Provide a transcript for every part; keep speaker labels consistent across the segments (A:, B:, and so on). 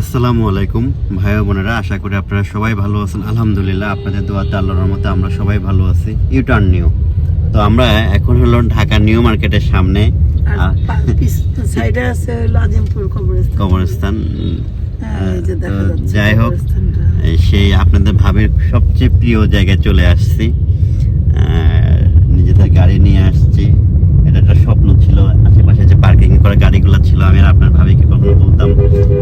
A: আসসালামু আলাইকুম ভাই বোনেরা আশা করি আপনারা সবাই ভালো আছেন। আলহামদুলিল্লাহ আপনাদের দোয়াতে আল্লাহর মতো আমরা সবাই ভালো আছি। ইউটার্ন নিউ তো আমরা এখন হলো ঢাকা নিউ মার্কেটের সামনে।
B: কবরস্থান। হ্যাঁ,
A: যাই হোক সেই আপনাদের ভাবের সবচেয়ে প্রিয় জায়গায় চলে আসছি। নিজেদের গাড়ি নিয়ে আসছি এটা একটা স্বপ্ন ছিল আশেপাশে যে পার্কিং করা গাড়িগুলো ছিল আমি আর আপনার ভাবিকে কখনো বলতাম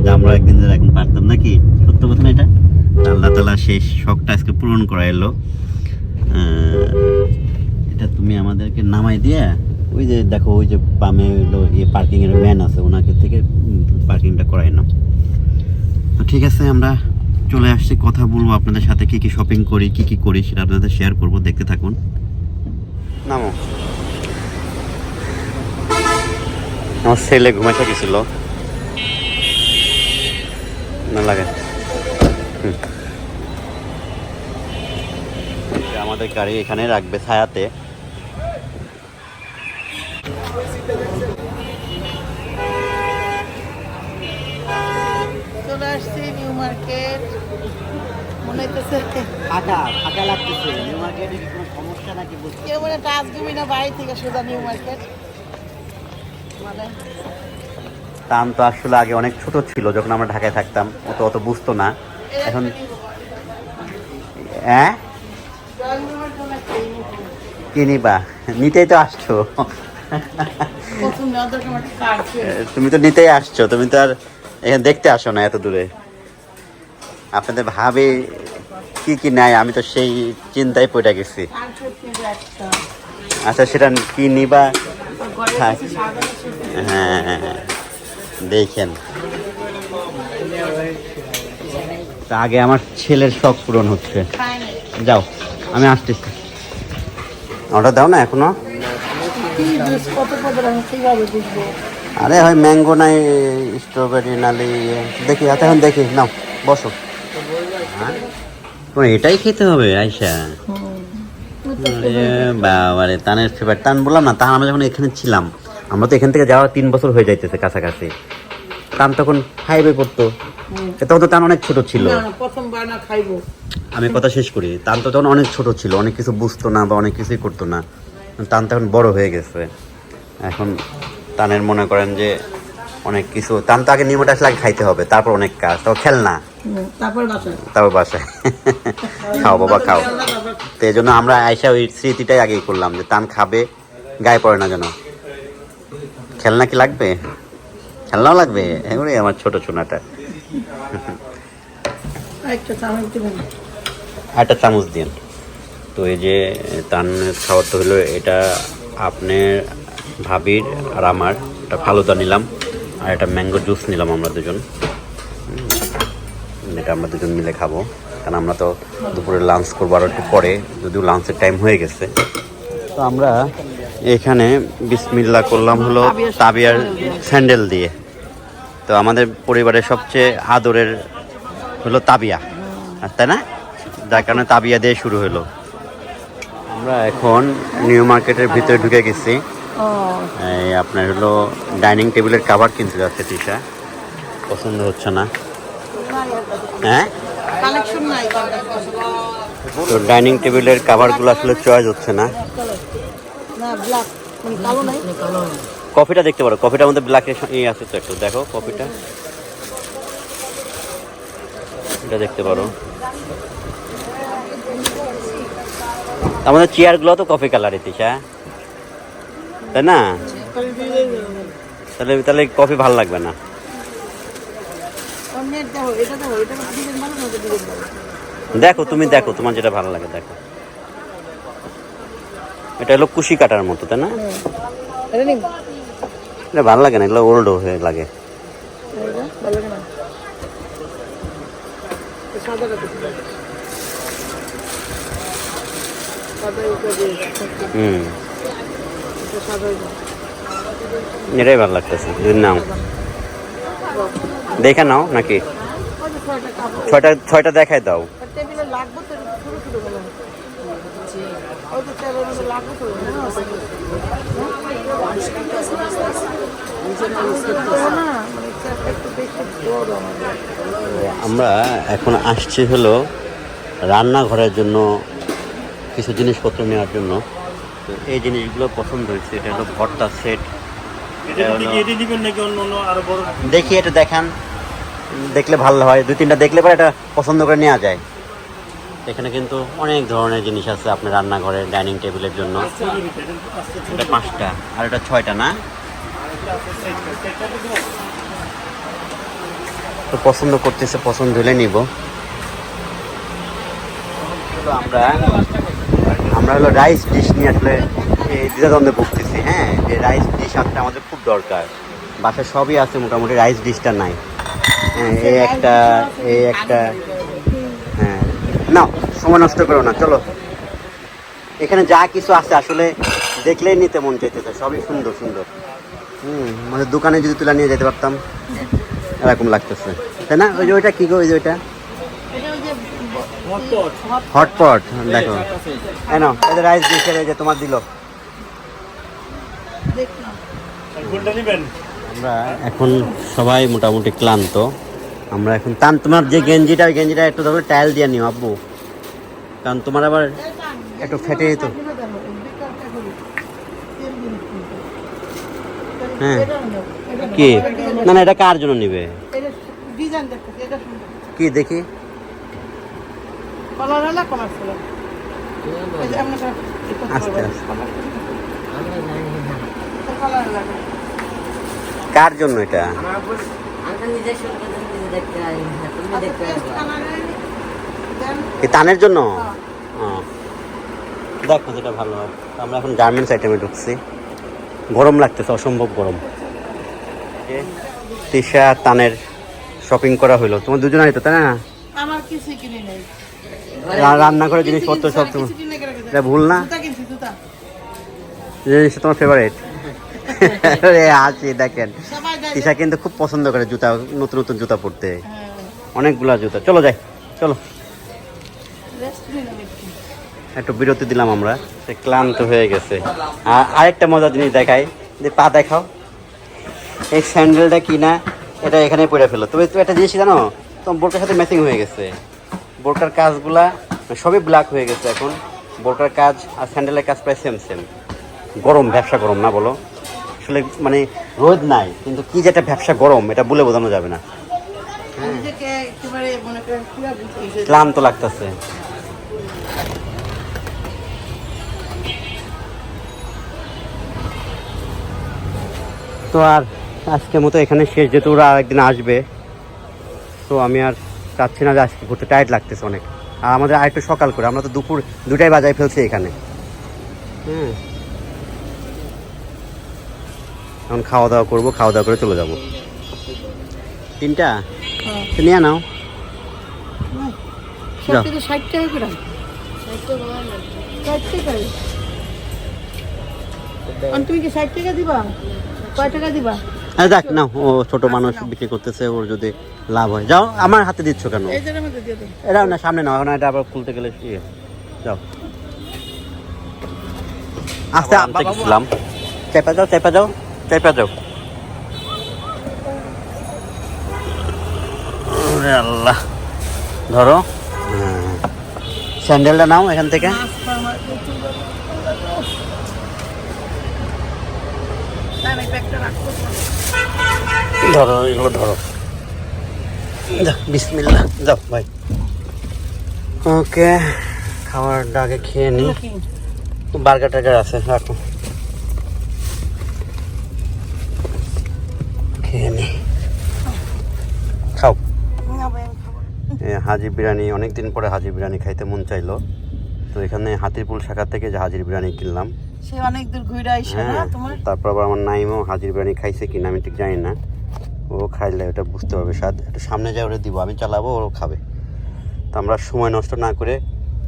A: যে আমরা একদিন যে এখন পারতাম নাকি সত্য কথা না এটা তা আল্লাহ তালা সেই শখটা আজকে পূরণ করা এলো। এটা তুমি আমাদেরকে নামাই দিয়ে, ওই যে দেখো, ওই যে বামে হলো এই পার্কিং এর ম্যান আছে, ওনাকে থেকে পার্কিংটা করাই নাও। তো ঠিক আছে, আমরা চলে আসছি, কথা বলব আপনাদের সাথে, কি কি শপিং করি, কি কি করি সেটা আপনাদের শেয়ার করব, দেখতে থাকুন। নামো। আমার ছেলে ঘুমাইতে গেছিল। না লাগে। হুম। এটা আমাদের গাড়ি এখানে রাখবে ছায়াতে।
B: চলে আসছি নিউ মার্কেট। মনে হইতেছে
A: ফাঁকা ফাঁকা লাগতেছে। নিউ মার্কেটে কোনো সমস্যা নাকি বুঝতে
B: কেউ মানে না বাড়ি থেকে সোজা নিউ মার্কেট। মানে
A: তাম তো আসলে আগে অনেক ছোট ছিল যখন আমরা ঢাকায় থাকতাম ও তো অত বুঝতো না। এখন হ্যাঁ
B: ড্রয়িং রুমের জন্য একটা ইউনিট
A: কি নিবা? নিতেই তো আসছো। তুমি তো নিতেই আসছো তুমি তো আর এখানে দেখতে আসো না এত দূরে। আপনাদের ভাবে কি কি নেয় আমি তো সেই চিন্তায় পড়ে গেছি। আচ্ছা সেটা কি নিবা? হ্যাঁ।
B: সাজানো ছিল।
A: হ্যাঁ দেখেন। তা আগে আমার ছেলের শখ পূরণ হচ্ছে। যাও আমি আসতেছি। অর্ডার দাও না
B: এখনও?
A: আরে হয় ম্যাঙ্গো নাই, স্ট্রবেরি নালে দেখি, হাতে এখন দেখি, নাও, বসো। হ্যাঁ? তোমার এটাই খেতে হবে আইসা বাবারে, তানের ফেভার তান বললাম না, তান আমরা যখন এখানে ছিলাম, আমরা তো এখান থেকে যাওয়া তিন বছর হয়ে যাইতেছে কাছাকাছি। তান তখন ফাইভে পড়তো তখন তো তান অনেক ছোট ছিল।
B: খাইবো।
A: আমি কথা শেষ করি। তান তো তখন অনেক ছোট ছিল অনেক কিছু বুঝতো না বা অনেক কিছুই করতো না। তান তখন বড় হয়ে গেছে। এখন তানের মনে করেন যে অনেক কিছু তান তো আগে নিয়মটা আসলে আগে খাইতে হবে তারপর অনেক কাজ তারপর খেলনা।
B: তারপর বাসায়।
A: তারপর বাসায়। খাও বাবা খাও। তো এই জন্য আমরা আইসা ওই স্মৃতিটাই আগেই করলাম যে তান খাবে গায়ে পড়ে না যেন। খেলনা কি লাগবে? খেলনাও লাগবে? এগুলোই আমার ছোট
B: চামচ
A: একটা চামচ দিন। তো এই যে তান খাওয়ার তো হলো এটা আপনার ভাবির আর আমার একটা ফালুদা নিলাম আর একটা ম্যাঙ্গো জুস নিলাম আমরা দুজন। এটা আমরা দুজন মিলে খাব। কারণ আমরা তো দুপুরে লাঞ্চ করব আরও একটু পরে যদিও লাঞ্চের টাইম হয়ে গেছে। তো আমরা এখানে বিসমিল্লা করলাম হলো তাবিয়ার স্যান্ডেল দিয়ে। তো আমাদের পরিবারের সবচেয়ে আদরের হলো তাবিয়া। আর তাই না? যার কারণে তাবিয়া দিয়ে শুরু হলো। আমরা এখন নিউ মার্কেটের ভিতরে ঢুকে গেছি। এই আপনার হলো ডাইনিং টেবিলের কাভার কিনতে যাচ্ছে তৃষা পছন্দ হচ্ছে না। হ্যাঁ? তো ডাইনিং টেবিলের কাভারগুলো আসলে চয়েস হচ্ছে না
B: না ব্ল্যাক মানে কালো নাই কালো
A: কফিটা দেখতে পারো কফিটার মধ্যে ব্ল্যাক ইয়ে আছে তো একটু দেখো কফিটা। এটা দেখতে পারো। আমাদের চেয়ারগুলো তো কফি কালার তিশা তাই না? তাহলে তাহলে কফি ভালো লাগবে না।
B: দেখো
A: তুমি দেখো তোমার যেটা ভালো লাগে দেখো। এটা হলো কুশি কাটার মতো তাই না?
B: এটা
A: ভালো লাগে না এগুলো ওল্ড হয়ে লাগে। হুম। এটাই ভালো লাগতেছে যদি নাও দেখে নাও নাকি?
B: ছয়টা
A: ছয়টা দেখাই দাও।
B: লাগবে তো
A: আমরা এখন আসছি হলো রান্নাঘরের জন্য কিছু জিনিসপত্র নেওয়ার জন্য। তো এই জিনিসগুলো পছন্দ হয়েছে। এটা হলো ভর্তা সেট। দেখি এটা দেখান। দেখলে ভালো হয়। দুই তিনটা দেখলে পরে এটা পছন্দ করে নেওয়া যায়। এখানে কিন্তু অনেক ধরনের জিনিস আছে আপনার রান্নাঘরের ডাইনিং টেবিলের জন্য। এটা পাঁচটা, আর এটা ছয়টা, না? তো পছন্দ করতেছে, পছন্দ হলে নিব। আমরা আমরা হলো রাইস ডিশ নিয়ে আসলে দ্বিধাদ্বন্দ্বে ভুগতেছি হ্যাঁ? যে রাইস ডিশ একটা আমাদের খুব দরকার। বাসায় সবই আছে, মোটামুটি রাইস ডিশটা নাই। হ্যাঁ এই একটা এই একটা না সময় নষ্ট করো না চলো। এখানে যা কিছু আছে আসলে দেখলেই নিতে মন চাইতেছে সবই সুন্দর সুন্দর। হুম মানে দোকানে যদি তুলে নিয়ে যেতে পারতাম এরকম লাগতেছে। তাই না? ওই যে ওইটা কি গো ওই যে ওইটা? হটপট দেখো। কেন এই যে রাইস ডিশের এই যে তোমার দিল। আমরা এখন সবাই মোটামুটি ক্লান্ত। আমরা এখন তান তোমার যে গেঞ্জিটা ওই গেঞ্জিটা একটু ধরো টাইল দিয়ে নিও আব্বু। কারণ তোমার আবার একটু ফেটে যেত। হ্যাঁ। কি? না না এটা কার জন্য নিবে?
B: ডিজাইন দেখতেছি এটা সুন্দর
A: কি দেখি আস্তে আস্তে। কার জন্য এটা?
B: দেন।
A: কি তানের জন্য। দেখো যেটা ভালো হয়। আমরা এখন গার্মেন্টস আইটেমে ঢুকছি। গরম লাগতেছে অসম্ভব গরম। তিশা তানের শপিং করা হলো তোমার দুজনেরই তো তাই না?
B: আমার কিছু কিনে নেই।
A: রা- রান্নাঘরের জিনিসপত্র সব। এটা ভুল না? জিনিসটা তোমার ফেভারিট আছি দেখেন। তিশা কিন্তু খুব পছন্দ করে জুতা, নতুন নতুন জুতা পরতে। অনেকগুলা জুতা। চলো যাই, চলো।
B: একটু।
A: বিরতি দিলাম আমরা, সে ক্লান্ত হয়ে গেছে। আর আরেকটা মজার জিনিস দেখাই, যে পা দেখাও। এই স্যান্ডেলটা কি না এটা এখানে পরে ফেলো। তুমি তো একটা জিনিস জানো, তোমার বোরকার সাথে ম্যাচিং হয়ে গেছে। বোরকার কাজগুলা সবই ব্ল্যাক হয়ে গেছে এখন। বোরকার কাজ আর স্যান্ডেলের কাজ প্রায় সেম সেম গরম, ব্যবসা গরম না বলো। আসলে মানে রোদ নাই কিন্তু কি যেটা ব্যবসা গরম এটা বলে বোঝানো যাবে না। ক্লান্ত লাগতেছে। তো আর আজকের মতো এখানে শেষ যেহেতু ওরা আরেকদিন আসবে তো আমি আর চাচ্ছি না যে আজকে ঘুরতে টায়ার্ড লাগতেছে অনেক। আর আমাদের আরেকটু সকাল করে আমরা তো দুপুর দুটাই বাজায় ফেলছি এখানে। হ্যাঁ। এখন খাওয়া দাওয়া করব খাওয়া দাওয়া করে চলে যাব। তিনটা?
B: হ্যাঁ।
A: নিয়ে নাও।
B: তুমি কি ষাট টাকা দিবা? কয় টাকা দিবা?
A: দেখ না ও ছোট মানুষ বিক্রি করতেছে ওর যদি লাভ হয়। যাও আমার হাতে দিচ্ছ কেন? এরাও না সামনে নাও এখন এটা আবার খুলতে গেলে ইয়ে। যাও। আস্তে আনতে গেছিলাম। চেপা যাও চেপা যাও। চেপা যাও ওরে আল্লাহ। ধরো। হ্যাঁ। স্যান্ডেলটা নাও এখান থেকে। ধরো এগুলো ধরো। যাও বিসমিল্লাহ। যাও ভাই। ওকে খাবারটা আগে খেয়ে নিই বার্গার টার্গার আছে রাখো। হাজি বিরিয়ানি অনেক দিন পরে হাজি বিরিয়ানি খাইতে মন চাইলো। তো এখানে হাতিরপুল শাখা থেকে যে হাজির বিরিয়ানি কিনলাম।
B: সে অনেক দূর ঘুরে আইসে না
A: হ্যাঁ
B: তোমার?
A: তারপর আবার আমার নাইমও হাজির বিরিয়ানি খাইছে কিনা আমি ঠিক জানি না। ও খাইলে ওটা বুঝতে পারবে স্বাদ। একটু সামনে যাই ওটা দিব আমি চালাবো ও খাবে। তো আমরা সময় নষ্ট না করে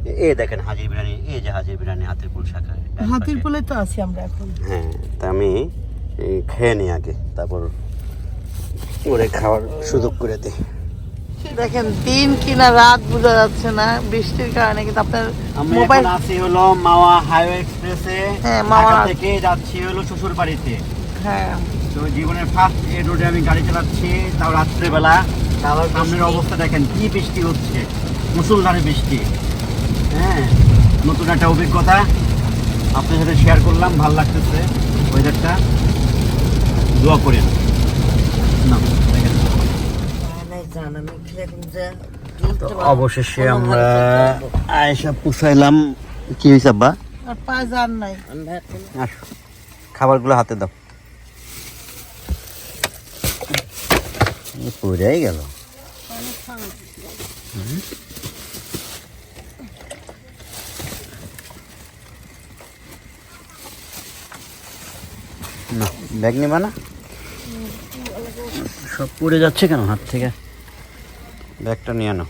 A: এ- এ দেখেন হাজির বিরিয়ানি এই যে হাজির বিরিয়ানি হাতিরপুল শাখা ডান
B: হাতির
A: পাশে।
B: পোলে তো আছি আমরা এখন।
A: হ্যাঁ তা আমি এই খেয়ে নিই আগে তারপর ওরে খাওয়ার সুযোগ করে দিই।
B: দেখেন দিন কিনা রাত বোঝা যাচ্ছে না বৃষ্টির কারণে কিন্তু আপনার মোবাইল
A: আছি হলো মাওয়া হাইওয়ে এক্সপ্রেসে
B: হ্যাঁ, মাওয়া-
A: থেকে যাচ্ছি হলো শ্বশুর বাড়িতে
B: হ্যাঁ।
A: তো জীবনের ফার্স্ট এই রোডে আমি গাড়ি চালাচ্ছি তাও রাত্রেবেলা। তাও সামনের অবস্থা দেখেন কি বৃষ্টি হচ্ছে। মুসুলধারে বৃষ্টি। হ্যাঁ নতুন একটা অভিজ্ঞতা। আপনার সাথে শেয়ার করলাম ভালো লাগতেছে ওয়েদারটা দোয়া করেন। না দেখেন
C: নাই জান আমি খেলে যে
A: তো অবশেষে আমরা আয়সা পুষাইলাম কি হয়েছে আব্বা? খাবারগুলো হাতে দাও। পড়েই গেল। না ব্যাগ নেবা না? সব পড়ে যাচ্ছে কেন হাত থেকে? ব্যাগটা নিয়ে নাও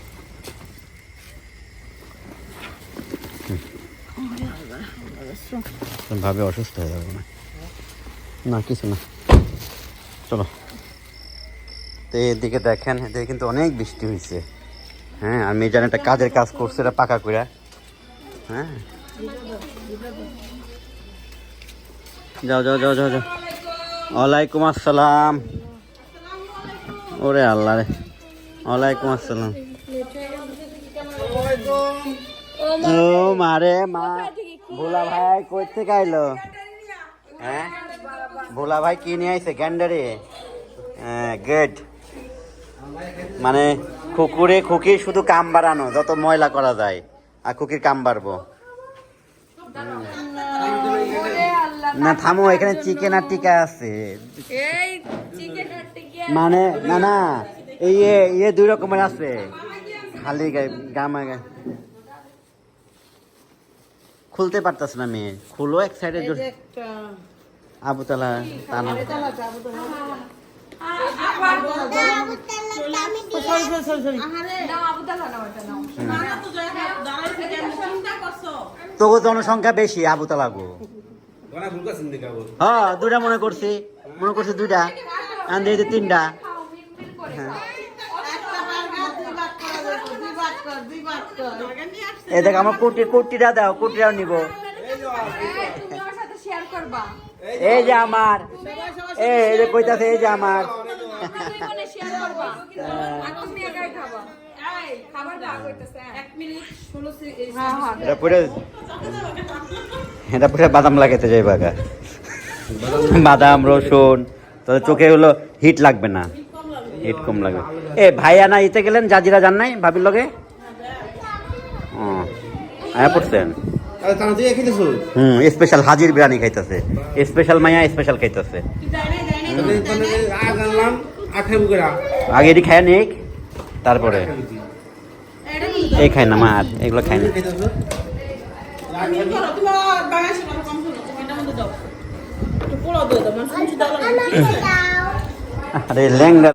A: ভাবে অসুস্থ হয়ে যাবে না না, কিছু না। চলো। তো এদিকে দেখেন, এদিকে কিন্তু অনেক বৃষ্টি হয়েছে। হ্যাঁ আর মেজান একটা কাজের কাজ করছে, এটা পাকা করে হ্যাঁ। যাও যাও যাও যাও যাও। ওয়ালাইকুম আসসালাম। ওরে আল্লাহ রে। ওয়ালাইকুম আসসালাম। ও মারে মা ভোলা ভাই কই থেকে আইলো? হ্যাঁ? ভোলা ভাই কি নিয়ে আইছে গ্যান্ডারে? হ্যাঁ গুড মানে কুকুরে খুকির শুধু কাম বাড়ানো যত ময়লা করা যায় আর খুকির কাম বাড়বো। না থামো এখানে চিকেন আর টিকা আছে। মানে না না ইয়ে ইয়ে দুই রকমের আছে। খালি গায়ে- গামা গায়ে। খুলতে পারতাস না মেয়ে। খুলো এক সাইডে
B: এই যে
A: আবুতলা তা না
B: তো সরি সরি সরি সরি।
A: তবু জনসংখ্যা বেশি আবুতলা গো। হ্যাঁ দুইটা মনে করছি। মনে করছি দুইটা। এই তিনটা। এই দেখ আমার কুটি কুটিটা দাও কুটিটাও নিব। এই যে আমার এই এই যে কইতাছে এই যে আমার। এটা পুরো বাদাম লাগাতে যাই বাগা বাদাম রসুন তাহলে চোখে হলো হিট লাগবে না। হিট কম লাগবে এ ভাইয়া না ইতে গেলেন জাজিরা যান নাই ভাবির লগে? ও আয়া পড়ছেন? হুম স্পেশাল হাজির বিরিয়ানি খাইতেছে। স্পেশাল মাইয়া স্পেশাল খাইতেছে। আগে এটি খায় নিক তারপরে। এই খায় না মার এগুলো খায় না। আরে ল্যাংড়া